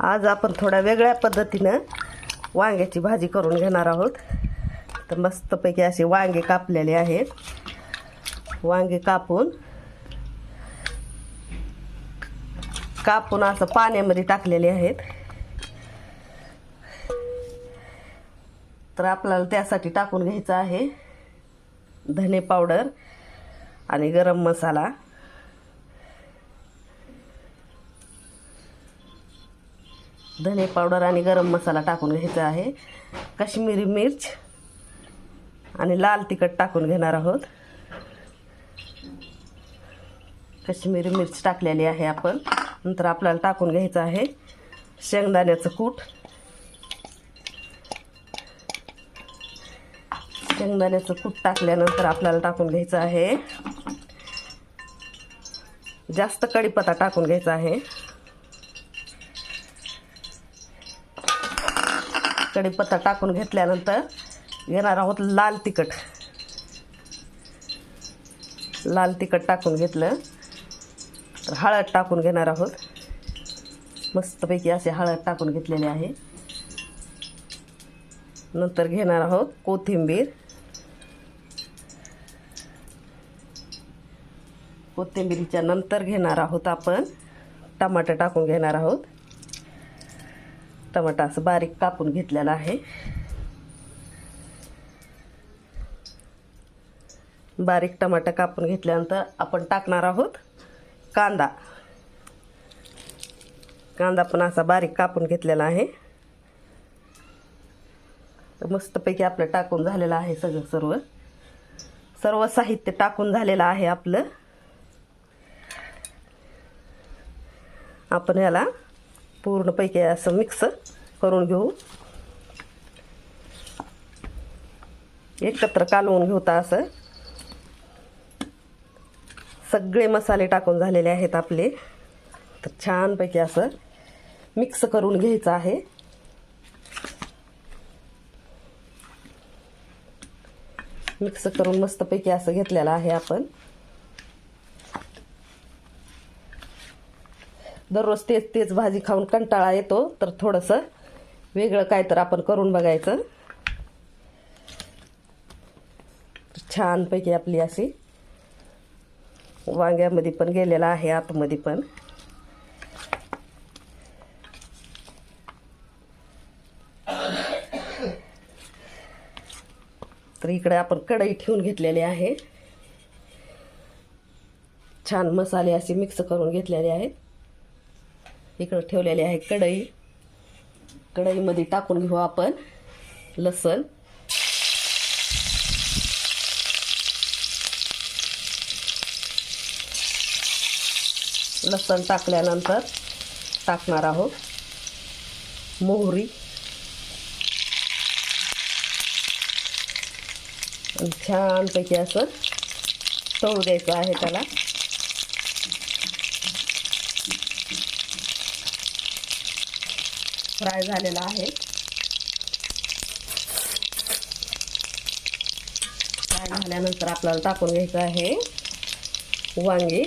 आज आपण थोड्या वेगळ्या पद्धतीनं वांग्याची भाजी करून घेणार आहोत. तर मस्तपैकी असे वांगे कापलेले आहेत. वांगे कापून कापून असं पाण्यामध्ये टाकलेले आहेत. तर आपल्याला त्यासाठी टाकून घ्यायचं आहे धने पावडर आणि गरम मसाला. धने पावडर आणि गरम मसाला टाकून घ्यायचा आहे. काश्मीरी मिर्च आणि लाल तिखट टाकून घेणार आहोत. काश्मीरी मिर्च टाकलेली आहे आपण. नंतर आपल्याला टाकून घ्यायचं आहे शेंगदाण्याचं कूट. शेंगदाण्याचं कूट टाकल्यानंतर आपल्याला टाकून घ्यायचं आहे. जास्त कढीपत्ता टाकून घ्यायचा आहे. कढीपत्ता टाकून घेतल्यानंतर घेणार आहोत लाल तिखट. लाल तिखट टाकून घेतलं. तर हळद टाकून घेणार आहोत. मस्तपैकी असे हळद टाकून घेतलेले आहे. नंतर घेणार आहोत कोथिंबीर. कोथिंबीरीच्या नंतर घेणार आहोत आपण टमाटर टाकून घेणार आहोत. टमाटा असं बारीक कापून घेतलेला आहे. बारीक टमाटा कापून घेतल्यानंतर आपण टाकणार आहोत कांदा. कांदा पण असा बारीक कापून घेतलेला आहे. मस्तपैकी आपलं टाकून झालेलं आहे सगळं सर्व. सर्व साहित्य टाकून झालेलं आहे आपलं. आपण याला पूर्णपैकी असं मिक्स करून घेऊ. एकत्र कालवून घेऊता असं. सगळे मसाले टाकून झालेले आहेत आपले. तर छानपैकी असं मिक्स करून घ्यायचं आहे. मिक्स करून मस्तपैकी असं घेतलेलं आहे आपण. दररोज तेच तेच भाजी खाऊन कंटाळा येतो तर थोडंसं वेगळं काय तर आपण करून बघायचं. छानपैकी आपली अशी वांग्यामध्ये पण गेलेला आहे आतमध्ये पण. तर इकडे आपण कढई ठेवून घेतलेली आहे. छान मसाले असे मिक्स करून घेतलेले आहेत. इकडं ठेवलेली आहे कढई. कढईमध्ये टाकून घेऊ आपण लसण. लसण टाकल्यानंतर टाकणार आहोत मोहरी. छानपैकी असं तळू द्यायचं आहे त्याला. फ्राय झालेला आहे. फ्राय झाल्यानंतर आपल्याला टाकून घ्यायचं आहे वांगे.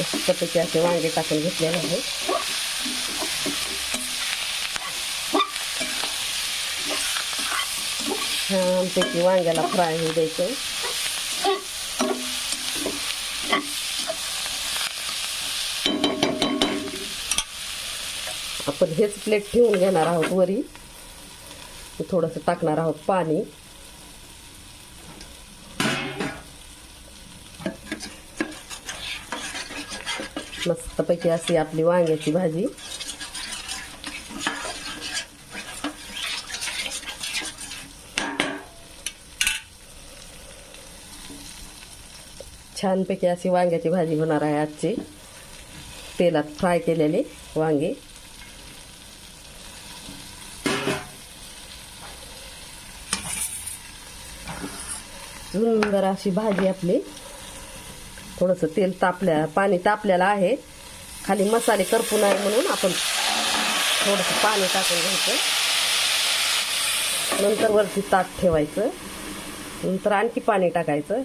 मस्तपैकी असे वांगे टाकून घेतलेले आहे छानपैकी वांग्याला फ्राय होऊ द्यायचं. आपण हेच प्लेट ठेवून घेणार आहोत वरी. थोडंसं टाकणार आहोत पाणी. मस्तपैकी अशी आपली वांग्याची भाजी. छानपैकी अशी वांग्याची भाजी होणार आहे आजची. तेलात फ्राय केलेले वांगे. सुंदर अशी भाजी आपली. थोडंसं तेल तापल्या पाणी तापलेलं आहे. खाली मसाले करपू नये म्हणून आपण थोडंसं पाणी टाकून घ्यायचं. नंतर वरती ताक ठेवायचं. नंतर आणखी पाणी टाकायचं.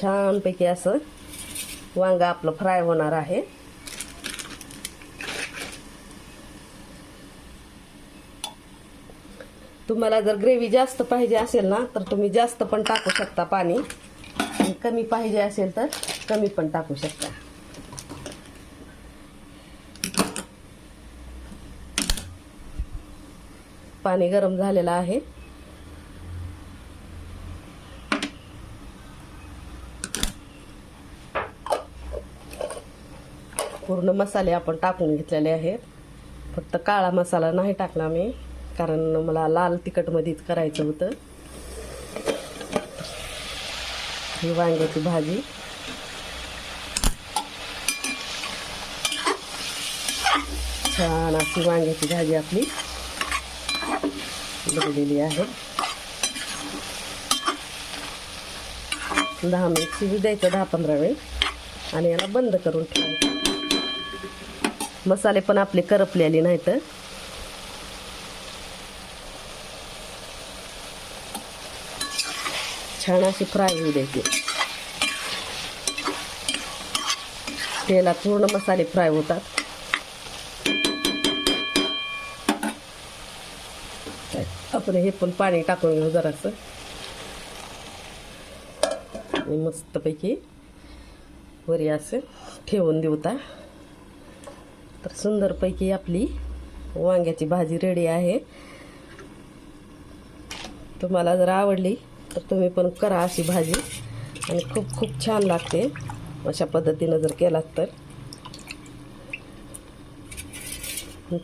छानपैकी असं वांग आपलं फ्राय होणार आहे. तुम्हाला जर ग्रेव्ही जास्त पाहिजे असेल ना तर तुम्ही जास्त पण टाकू शकता पाणी. आणि कमी पाहिजे असेल तर कमी पण टाकू शकता. पाणी गरम झालेलं आहे. पूर्ण मसाले आपण टाकून घेतलेले आहेत. फक्त काळा मसाला नाही टाकला मी कारण मला लाल तिखटमध्येच करायचं होतं. ही वांग्याची भाजी. छान अशी वांग्याची भाजी आपली बनलेली आहे. दहा मिनिट शिजू द्यायचं दहा पंधरा वेळ. आणि याला बंद करून ठेवायचं. मसाले पण आपले करपलेले नाहीत छान अशी फ्राय होऊ द्यायची. तेलात पूर्ण मसाले फ्राय होतात. आपण हे पण पाणी टाकून घेऊ जरासं. आणि मस्तपैकी वरी असं ठेवून देऊता तर सुंदरपैकी आपली वांग्याची भाजी रेडी आहे. तुम्हाला जर आवडली तर तुम्ही पण करा अशी भाजी. आणि खूप खूप छान लागते. अशा पद्धतीनं जर केलात तर.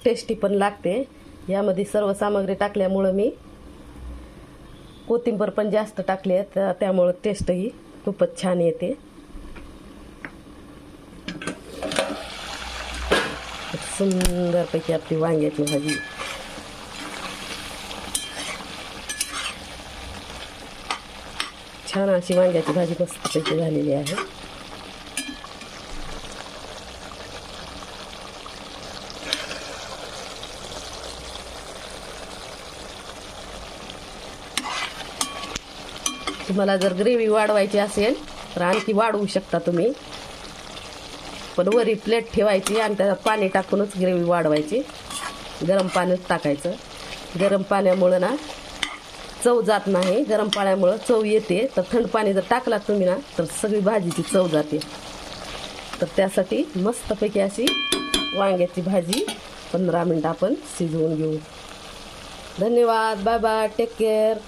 टेस्टी पण लागते. यामध्ये सर्व सामग्री टाकल्यामुळं मी कोथिंबर पण जास्त टाकली आहे त्यामुळं टेस्टही खूपच छान येते. सुंदरपैकी आपली वांग्याची भाजी. छान अशी वांग्याची भाजी मस्तपैकी झालेली आहे. तुम्हाला जर ग्रेव्ही वाढवायची असेल तर आणखी वाढवू शकता तुम्ही. पण वरी प्लेट ठेवायची आणि त्यात पाणी टाकूनच ग्रेव्ही वाढवायची. गरम पाणीच टाकायचं. गरम पाण्यामुळं ना चव जात नाही. गरम पाण्यामुळं चव येते. तर थंड पाणी जर टाकला तुम्ही ना तर सगळी भाजीची चव जाते. तर त्यासाठी मस्तपैकी अशी वांग्याची भाजी पंधरा मिनटं आपण शिजवून घेऊ. धन्यवाद. Bye bye take care